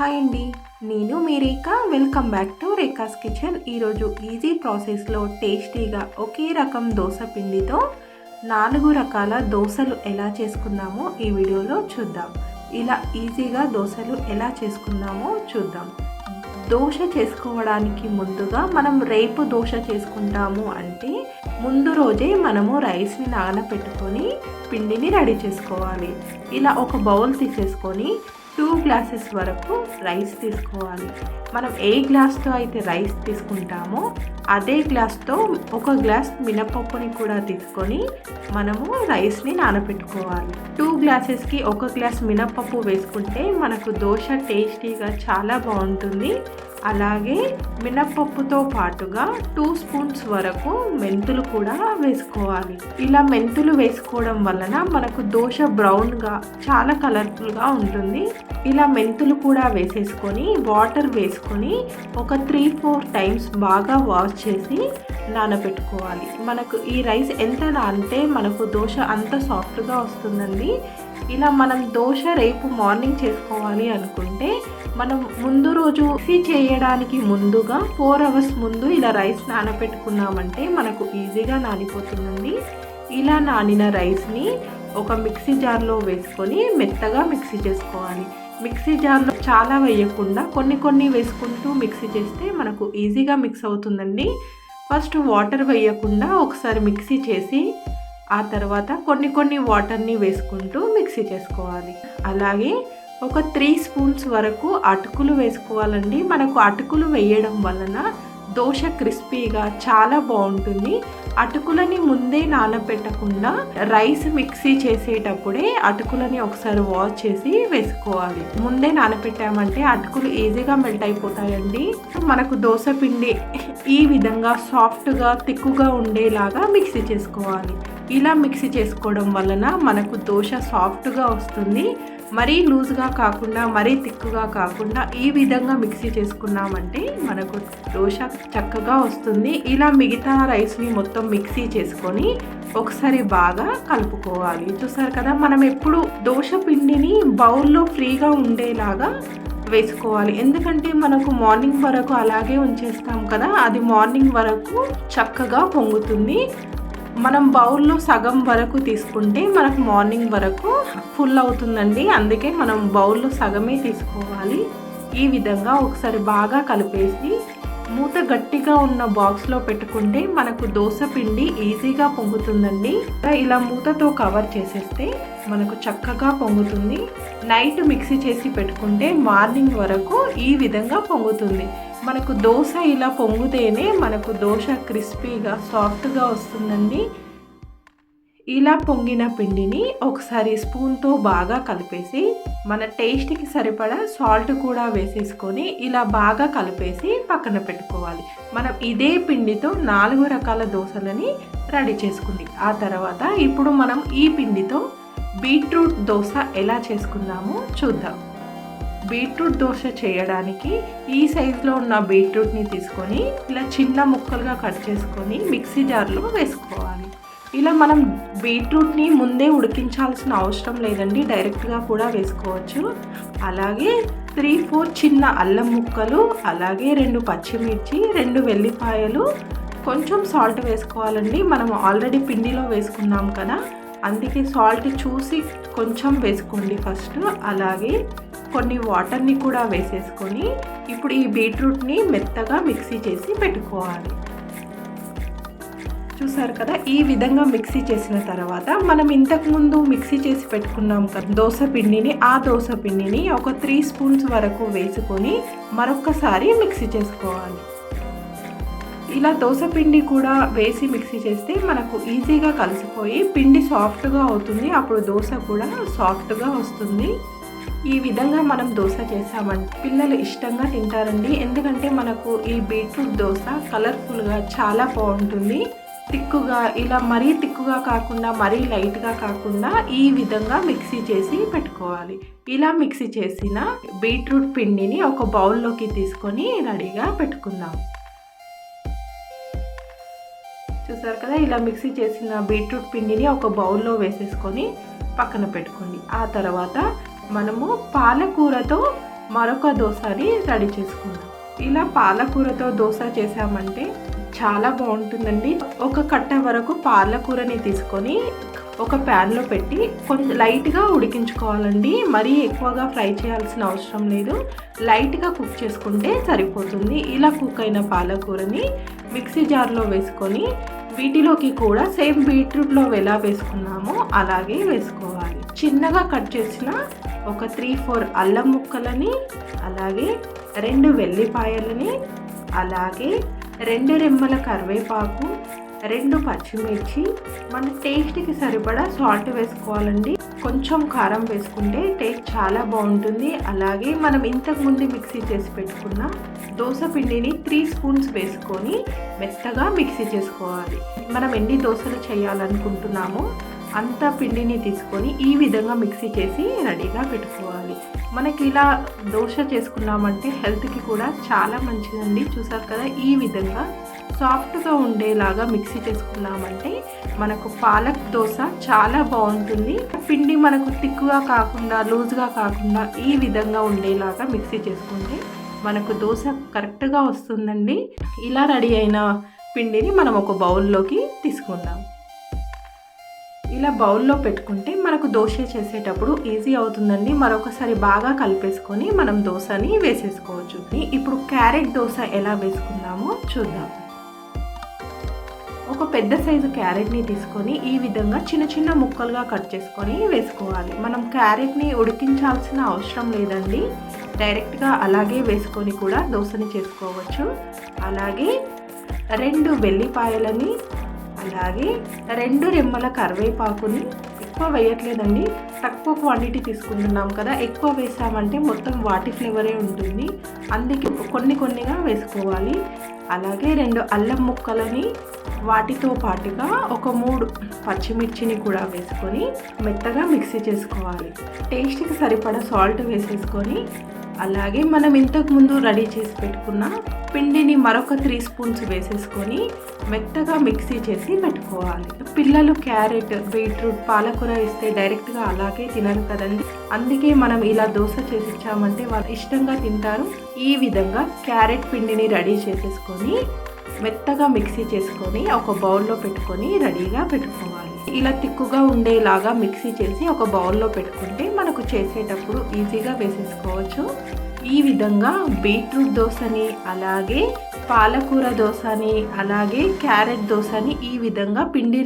Hi అండి. నేను మీ Rekha. Welcome back to Rekha's kitchen. ఈరోజు ఈజీ ప్రాసెస్లో టేస్టీగా ఒకే రకం దోశ పిండితో నాలుగు రకాల దోశలు ఎలా చేసుకుందామో ఈ వీడియోలో చూద్దాం. ఇలా ఈజీగా దోశలు ఎలా చేసుకుందామో చూద్దాం. దోశ చేసుకోవడానికి ముందుగా మనం రేపు దోశ చేసుకుంటాము అంటే ముందు రోజే మనము రైస్ని నానబెట్టుకొని పిండిని రెడీ చేసుకోవాలి. ఇలా ఒక బౌల్ తీసేసుకొని టూ గ్లాసెస్ వరకు రైస్ తీసుకోవాలి. మనం ఏ గ్లాస్తో అయితే రైస్ తీసుకుంటామో అదే గ్లాస్తో ఒక గ్లాస్ మినపప్పుని కూడా తీసుకొని మనము రైస్ని నానబెట్టుకోవాలి టూ గ్లాసెస్కి ఒక గ్లాస్ మినపప్పు వేసుకుంటే మనకు దోశ టేస్టీగా చాలా బాగుంటుంది. అలాగే మినపప్పుతో పాటుగా టూ స్పూన్స్ వరకు మెంతులు కూడా వేసుకోవాలి. ఇలా మెంతులు వేసుకోవడం వలన మనకు దోశ బ్రౌన్గా చాలా కలర్ఫుల్గా ఉంటుంది. ఇలా మెంతులు కూడా వేసేసుకొని వాటర్ వేసుకొని ఒక త్రీ ఫోర్ టైమ్స్ బాగా వాష్ చేసి నానబెట్టుకోవాలి. మనకు ఈ రైస్ ఎంత నానితే మనకు దోశ అంత సాఫ్ట్గా వస్తుందండి. ఇలా మనం దోశ రేపు మార్నింగ్ చేసుకోవాలి అనుకుంటే మనం ముందు రోజు చేయడానికి ముందుగా ఫోర్ అవర్స్ ముందు ఇలా రైస్ నానబెట్టుకున్నామంటే మనకు ఈజీగా నానిపోతుందండి. ఇలా నానిన రైస్ని ఒక మిక్సీ జార్లో వేసుకొని మెత్తగా మిక్సీ చేసుకోవాలి. మిక్సీ జార్లో చాలా వేయకుండా కొన్ని కొన్ని వేసుకుంటూ మిక్సీ చేస్తే మనకు ఈజీగా మిక్స్ అవుతుందండి. ఫస్ట్ వాటర్ వేయకుండా ఒకసారి మిక్సీ చేసి ఆ తర్వాత కొన్ని కొన్ని వాటర్ని వేసుకుంటూ మిక్సీ చేసుకోవాలి. అలాగే ఒక త్రీ స్పూన్స్ వరకు అటుకులు వేసుకోవాలండి. మనకు అటుకులు వేయడం వలన దోశ క్రిస్పీగా చాలా బాగుంటుంది. అటుకులని ముందే నానబెట్టకుండా రైస్ మిక్సీ చేసేటప్పుడే అటుకులని ఒకసారి వాష్ చేసి వేసుకోవాలి. ముందే నానబెట్టామంటే అటుకులు ఈజీగా మెల్ట్ అయిపోతాయండి. మనకు దోశ పిండి ఈ విధంగా సాఫ్ట్గా తిక్కుగా ఉండేలాగా మిక్సీ చేసుకోవాలి. ఇలా మిక్సీ చేసుకోవడం వలన మనకు దోశ సాఫ్ట్గా వస్తుంది. మరీ లూజ్గా కాకుండా మరీ తిక్కుగా కాకుండా ఈ విధంగా మిక్సీ చేసుకున్నామంటే మనకు దోశ చక్కగా వస్తుంది. ఇలా మిగతా రైస్ని మొత్తం మిక్సీ చేసుకొని ఒకసారి బాగా కలుపుకోవాలి. చూసారు కదా మనం ఎప్పుడు దోశ పిండిని బౌల్లో ఫ్రీగా ఉండేలాగా వేసుకోవాలి. ఎందుకంటే మనకు మార్నింగ్ వరకు అలాగే ఉంచేస్తాం కదా అది మార్నింగ్ వరకు చక్కగా పొంగుతుంది. మనం బౌల్లో సగం వరకు తీసుకుంటే మనకు మార్నింగ్ వరకు ఫుల్ అవుతుందండి. అందుకే మనం బౌల్లో సగమే తీసుకోవాలి. ఈ విధంగా ఒకసారి బాగా కలిపేసి మూత గట్టిగా ఉన్న బాక్స్లో పెట్టుకుంటే మనకు దోశ పిండి ఈజీగా పొంగుతుందండి. ఇలా మూతతో కవర్ చేసేస్తే మనకు చక్కగా పొంగుతుంది. నైట్ మిక్సీ చేసి పెట్టుకుంటే మార్నింగ్ వరకు ఈ విధంగా పొంగుతుంది. మనకు దోశ ఇలా పొంగుతేనే మనకు దోశ క్రిస్పీగా సాఫ్ట్గా వస్తుందండి. ఇలా పొంగిన పిండిని ఒకసారి స్పూన్తో బాగా కలిపేసి మన టేస్ట్కి సరిపడా సాల్ట్ కూడా వేసేసుకొని ఇలా బాగా కలిపేసి పక్కన పెట్టుకోవాలి. మనం ఇదే పిండితో నాలుగు రకాల దోశలని రెడీ చేసుకుంది. ఆ తర్వాత ఇప్పుడు మనం ఈ పిండితో బీట్రూట్ దోశ ఎలా చేసుకుందామో చూద్దాం. బీట్రూట్ దోశ చేయడానికి ఈ సైజులో ఉన్న బీట్రూట్ని తీసుకొని ఇలా చిన్న ముక్కలుగా కట్ చేసుకొని మిక్సీ జార్లో వేసుకోవాలి. ఇలా మనం బీట్రూట్ని ముందే ఉడికించాల్సిన అవసరం లేదండి. డైరెక్ట్గా కూడా వేసుకోవచ్చు. అలాగే త్రీ ఫోర్ చిన్న అల్లం ముక్కలు అలాగే రెండు పచ్చిమిర్చి రెండు వెల్లిపాయలు కొంచెం సాల్ట్ వేసుకోవాలండి. మనం ఆల్రెడీ పిండిలో వేసుకున్నాం కదా అందుకే సాల్ట్ చూసి కొంచెం వేసుకోండి ఫస్ట్. అలాగే కొన్ని వాటర్ని కూడా వేసేసుకొని ఇప్పుడు ఈ బీట్రూట్ని మెత్తగా మిక్సీ చేసి పెట్టుకోవాలి. చూసారు కదా? ఈ విధంగా మిక్సీ చేసిన తర్వాత మనం ఇంతకుముందు మిక్సీ చేసి పెట్టుకున్నాం కదా? దోశ పిండిని ఆ దోశ పిండిని ఒక త్రీ స్పూన్స్ వరకు వేసుకొని మరొకసారి మిక్సీ చేసుకోవాలి. ఇలా దోశ పిండి కూడా వేసి మిక్సీ చేస్తే మనకు ఈజీగా కలిసిపోయి పిండి సాఫ్ట్గా అవుతుంది. అప్పుడు దోశ కూడా సాఫ్ట్గా వస్తుంది. ఈ విధంగా మనం దోశ చేసామంటే పిల్లలు ఇష్టంగా తింటారండి. ఎందుకంటే మనకు ఈ బీట్రూట్ దోశ కలర్ఫుల్గా చాలా బాగుంటుంది. తిక్కుగా ఇలా మరీ తిక్కుగా కాకుండా మరీ లైట్గా కాకుండా ఈ విధంగా మిక్సీ చేసి పెట్టుకోవాలి. ఇలా మిక్సీ చేసిన బీట్రూట్ పిండిని ఒక బౌల్లోకి తీసుకొని రెడీగా పెట్టుకుందాం. చూసారు కదా ఇలా మిక్సీ చేసిన బీట్రూట్ పిండిని ఒక బౌల్లో వేసేసుకొని పక్కన పెట్టుకోండి. ఆ తర్వాత మనము పాలకూరతో మరొక దోశని రెడీ చేసుకుందాం. ఇలా పాలకూరతో దోశ చేసామంటే చాలా బాగుంటుందండి. ఒక కట్ట వరకు పాలకూరని తీసుకొని ఒక ప్యాన్లో పెట్టి కొంచెం లైట్గా ఉడికించుకోవాలండి. మరీ ఎక్కువగా ఫ్రై చేయాల్సిన అవసరం లేదు. లైట్గా కుక్ చేసుకుంటే సరిపోతుంది. ఇలా కుక్ అయిన పాలకూరని మిక్సీ జార్లో వేసుకొని వీటిలోకి కూడా సేమ్ బీట్రూట్లో ఎలా వేసుకున్నామో అలాగే వేసుకోవాలి. చిన్నగా కట్ చేసిన ఒక త్రీ ఫోర్ అల్లం ముక్కలని అలాగే రెండు వెల్లిపాయలని అలాగే రెండు రెమ్మల కరివేపాకు రెండు పచ్చిమిర్చి. మన టేస్ట్కి సరిపడా సాల్ట్ వేసుకోవాలండి. కొంచెం కారం వేసుకుంటే టేస్ట్ చాలా బాగుంటుంది. అలాగే మనం ఇంతకు ముందు మిక్సీ చేసి పెట్టుకున్న దోశ పిండిని త్రీ స్పూన్స్ వేసుకొని మెత్తగా మిక్సీ చేసుకోవాలి. మనం ఎన్ని దోశలు చేయాలనుకుంటున్నామో అంత పిండిని తీసుకొని ఈ విధంగా మిక్సీ చేసి రెడీగా పెట్టుకోవాలి. మనకి ఇలా దోశ చేసుకున్నామంటే హెల్త్కి కూడా చాలా మంచిదండి. చూసారు కదా ఈ విధంగా సాఫ్ట్గా ఉండేలాగా మిక్సీ చేసుకున్నామంటే మనకు పాలక్ దోశ చాలా బాగుంటుంది. పిండి మనకు తిక్కుగా కాకుండా లూజ్గా కాకుండా ఈ విధంగా ఉండేలాగా మిక్సీ చేసుకుంటే మనకు దోశ కరెక్ట్గా వస్తుందండి. ఇలా రెడీ అయిన పిండిని మనం ఒక బౌల్లోకి తీసుకుందాం. ఇలా బౌల్లో పెట్టుకుంటే మనకు దోశ చేసేటప్పుడు ఈజీ అవుతుందండి. మరొకసారి బాగా కలిపేసుకొని మనం దోశని వేసేసుకోవచ్చు. ఇప్పుడు క్యారెట్ దోశ ఎలా వేసుకుందామో చూద్దాం. ఒక పెద్ద సైజు క్యారెట్ని తీసుకొని ఈ విధంగా చిన్న చిన్న ముక్కలుగా కట్ చేసుకొని వేసుకోవాలి. మనం క్యారెట్ని ఉడికించాల్సిన అవసరం లేదండి. డైరెక్ట్గా అలాగే వేసుకొని కూడా దోశని చేసుకోవచ్చు. అలాగే రెండు వెల్లిపాయలని అలాగే రెండు రెమ్మల కరివేపాకుని ఎక్కువ వేయట్లేదండి. తక్కువ క్వాంటిటీ తీసుకుంటున్నాం కదా ఎక్కువ వేసామంటే మొత్తం వాటి ఫ్లేవరే ఉంటుంది. అందుకే కొన్ని కొన్నిగా వేసుకోవాలి. అలాగే రెండు అల్లం ముక్కలని వాటితో పాటుగా ఒక మూడు పచ్చిమిర్చిని కూడా వేసుకొని మెత్తగా మిక్సీ చేసుకోవాలి. టేస్ట్కి సరిపడా సాల్ట్ వేసేసుకొని అలాగే మనం ఇంతకుముందు రెడీ చేసి పెట్టుకున్న పిండిని మరొక త్రీ స్పూన్స్ వేసేసుకొని మెత్తగా మిక్సీ చేసి పెట్టుకోవాలి. పిల్లలు క్యారెట్ బీట్రూట్ పాలకూర ఇస్తే డైరెక్ట్గా అలా తిన్నాకే తినరు కదండి. అందుకే మనం ఇలా దోశ చేసి ఇచ్చామంటే వాళ్ళు ఇష్టంగా తింటారు. ఈ విధంగా క్యారెట్ పిండిని రెడీ చేసేసుకొని మెత్తగా మిక్సీ చేసుకొని ఒక బౌల్లో పెట్టుకొని రెడీగా పెట్టుకోవాలి. ఇలా తిక్కుగా ఉండేలాగా మిక్సీ చేసి ఒక బౌల్లో పెట్టుకుంటే మనకు చేసేటప్పుడు ఈజీగా వేసేసుకోవచ్చు. ఈ విధంగా బీట్రూట్ దోశని అలాగే పాలకూర దోశని అలాగే క్యారెట్ దోశని ఈ విధంగా పిండి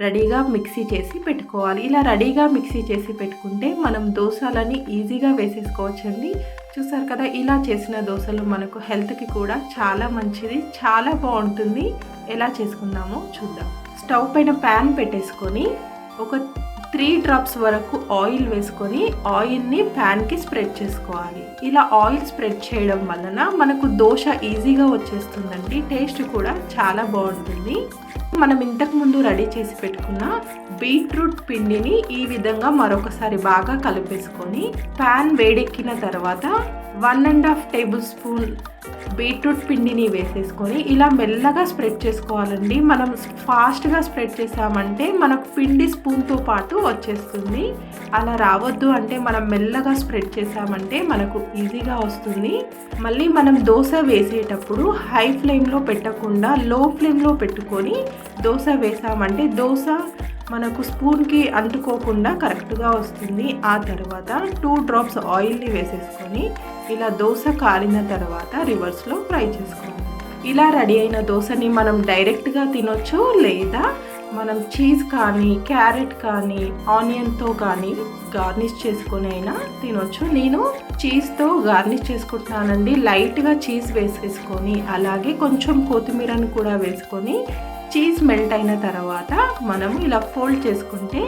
రెడీగా మిక్సీ చేసి పెట్టుకోవాలి. ఇలా రెడీగా మిక్సీ చేసి పెట్టుకుంటే మనం దోశలని ఈజీగా వేసేసుకోవచ్చండి. చూసారు కదా ఇలా చేసిన దోశలు మనకు హెల్త్కి కూడా చాలా మంచిది చాలా బాగుంటుంది. ఎలా చేసుకుందామో చూద్దాం. స్టవ్ పైన ప్యాన్ పెట్టేసుకొని ఒక త్రీ డ్రాప్స్ వరకు ఆయిల్ వేసుకొని ఆయిల్ని ప్యాన్కి స్ప్రెడ్ చేసుకోవాలి. ఇలా ఆయిల్ స్ప్రెడ్ చేయడం వలన మనకు దోశ ఈజీగా వచ్చేస్తుందండి. టేస్ట్ కూడా చాలా బాగుంటుంది. మనం ఇంతకు ముందు రెడీ చేసి పెట్టుకున్న బీట్రూట్ పిండిని ఈ విధంగా మరొకసారి బాగా కలిపేసుకొని ప్యాన్ వేడెక్కిన తర్వాత one and half tablespoon beetroot పిండిని వేసేసుకొని ఇలా మెల్లగా స్ప్రెడ్ చేసుకోవాలండి. మనం ఫాస్ట్గా స్ప్రెడ్ చేసామంటే మనకు పిండి స్పూన్తో పాటు వచ్చేస్తుంది. అలా రావద్దు అంటే మనం మెల్లగా స్ప్రెడ్ చేసామంటే మనకు ఈజీగా వస్తుంది. మళ్ళీ మనం దోశ వేసేటప్పుడు హై ఫ్లేమ్లో పెట్టకుండా లో ఫ్లేమ్లో పెట్టుకొని దోశ వేసామంటే దోశ మనకు స్పూన్కి అంటుకోకుండా కరెక్ట్గా వస్తుంది. ఆ తర్వాత టూ డ్రాప్స్ ఆయిల్ని వేసేసుకొని ఇలా దోశ కాలిన తర్వాత రివర్స్లో ఫ్రై చేసుకోవాలి. ఇలా రెడీ అయిన దోశని మనం డైరెక్ట్గా తినొచ్చు లేదా మనం చీజ్ కానీ క్యారెట్ కానీ ఆనియన్తో కానీ గార్నిష్ చేసుకొని అయినా తినొచ్చు. నేను చీజ్తో గార్నిష్ చేసుకుంటున్నానండి. లైట్గా చీజ్ వేసేసుకొని అలాగే కొంచెం కొత్తిమీరను కూడా వేసుకొని చీజ్ మెల్ట్ అయిన తర్వాత మనము ఇలా ఫోల్డ్ చేసుకుంటే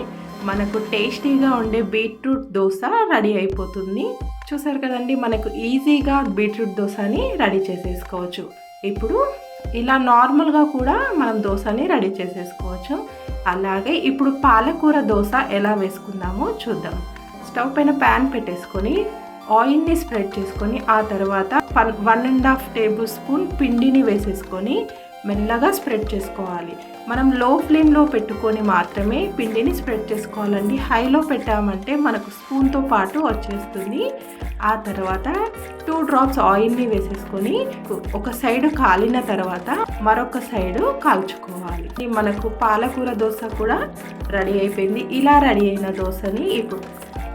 మనకు టేస్టీగా ఉండే బీట్రూట్ దోశ రెడీ అయిపోతుంది. చూసారు కదండి మనకు ఈజీగా బీట్రూట్ దోశని రెడీ చేసేసుకోవచ్చు. ఇప్పుడు ఇలా నార్మల్గా కూడా మనం దోశని రెడీ చేసేసుకోవచ్చు. అలాగే ఇప్పుడు పాలకూర దోశ ఎలా వేసుకుందామో చూద్దాం. స్టవ్ పైన ప్యాన్ పెట్టేసుకొని ఆయిల్ని స్ప్రెడ్ చేసుకొని ఆ తర్వాత one and half table spoon పిండిని వేసేసుకొని మెల్లగా స్ప్రెడ్ చేసుకోవాలి. మనం లో ఫ్లేమ్లో పెట్టుకొని మాత్రమే పిండిని స్ప్రెడ్ చేసుకోవాలండి. హైలో పెట్టామంటే మనకు స్పూన్తో పాటు వచ్చేస్తుంది. ఆ తర్వాత టూ డ్రాప్స్ ఆయిల్ని వేసేసుకొని ఒక సైడ్ కాలిన తర్వాత మరొక సైడ్ కాల్చుకోవాలి. మనకు పాలకూర దోశ కూడా రెడీ అయిపోయింది. ఇలా రెడీ అయిన దోశని ఇప్పుడు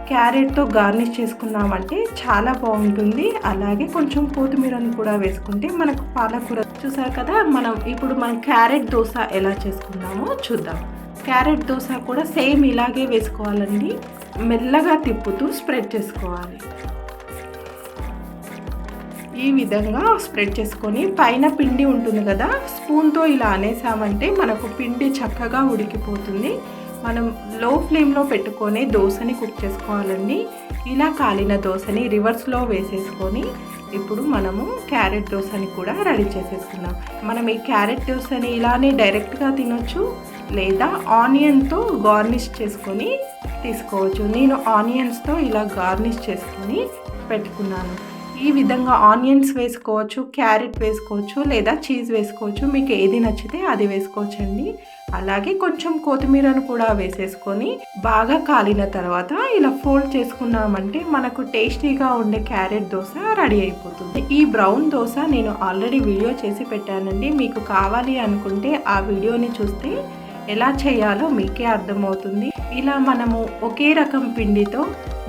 క్యారెట్తో గార్నిష్ చేసుకున్నామంటే చాలా బాగుంటుంది. అలాగే కొంచెం కొత్తిమీరను కూడా వేసుకుంటే మనకు పాలకూర చూసారు కదా మనం ఇప్పుడు మనం క్యారెట్ దోశ ఎలా చేసుకుందామో చూద్దాం. క్యారెట్ దోశ కూడా సేమ్ ఇలాగే వేసుకోవాలండి. మెల్లగా తిప్పుతూ స్ప్రెడ్ చేసుకోవాలి. ఈ విధంగా స్ప్రెడ్ చేసుకొని పైన పిండి ఉంటుంది కదా స్పూన్తో ఇలా అనేసామంటే మనకు పిండి చక్కగా ఉడికిపోతుంది. మనం లో ఫ్లేమ్లో పెట్టుకొని దోశని కుక్ చేసుకోవాలండి. ఇలా కాలిన దోశని రివర్స్లో వేసేసుకొని ఇప్పుడు మనము క్యారెట్ దోశని కూడా రెడీ చేసేసుకుందాం. మనం ఈ క్యారెట్ దోశని ఇలానే డైరెక్ట్గా తినొచ్చు లేదా ఆనియన్తో గార్నిష్ చేసుకొని తీసుకోవచ్చు. నేను ఆనియన్స్తో ఇలా గార్నిష్ చేసుకొని పెట్టుకున్నాను. ఈ విధంగా ఆనియన్స్ వేసుకోవచ్చు క్యారెట్ వేసుకోవచ్చు లేదా చీజ్ వేసుకోవచ్చు. మీకు ఏది నచ్చితే అది వేసుకోవచ్చండి. అలాగే కొంచెం కొత్తిమీరను కూడా వేసేసుకొని బాగా కాలిన తర్వాత ఇలా ఫోల్డ్ చేసుకున్నామంటే మనకు టేస్టీగా ఉండే క్యారెట్ దోశ రెడీ అయిపోతుంది. ఈ బ్రౌన్ దోశ నేను ఆల్రెడీ వీడియో చేసి పెట్టానండి. మీకు కావాలి అనుకుంటే ఆ వీడియోని చూస్తే ఎలా చేయాలో మీకే అర్థమవుతుంది. ఇలా మనము ఒకే రకం పిండితో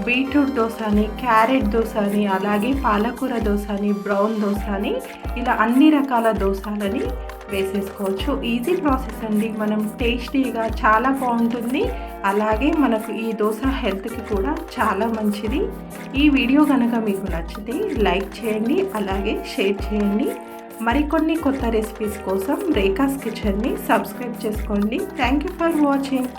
బీట్రూట్ దోశ అని క్యారెట్ దోశ అని అలాగే పాలకూర దోశ అని బ్రౌన్ దోశ అని ఇలా అన్ని రకాల దోశలని వేసేసుకోవచ్చు ఈజీ ప్రాసెస్ అండి. మనం టేస్టీగా చాలా బాగుంటుంది. అలాగే మనకు ఈ దోశ హెల్త్కి కూడా చాలా మంచిది. ఈ వీడియో కనుక మీకు నచ్చితే లైక్ చేయండి అలాగే షేర్ చేయండి. మరికొన్ని కొత్త రెసిపీస్ కోసం రేఖాస్ కిచెన్ని సబ్స్క్రైబ్ చేసుకోండి. Thank you for watching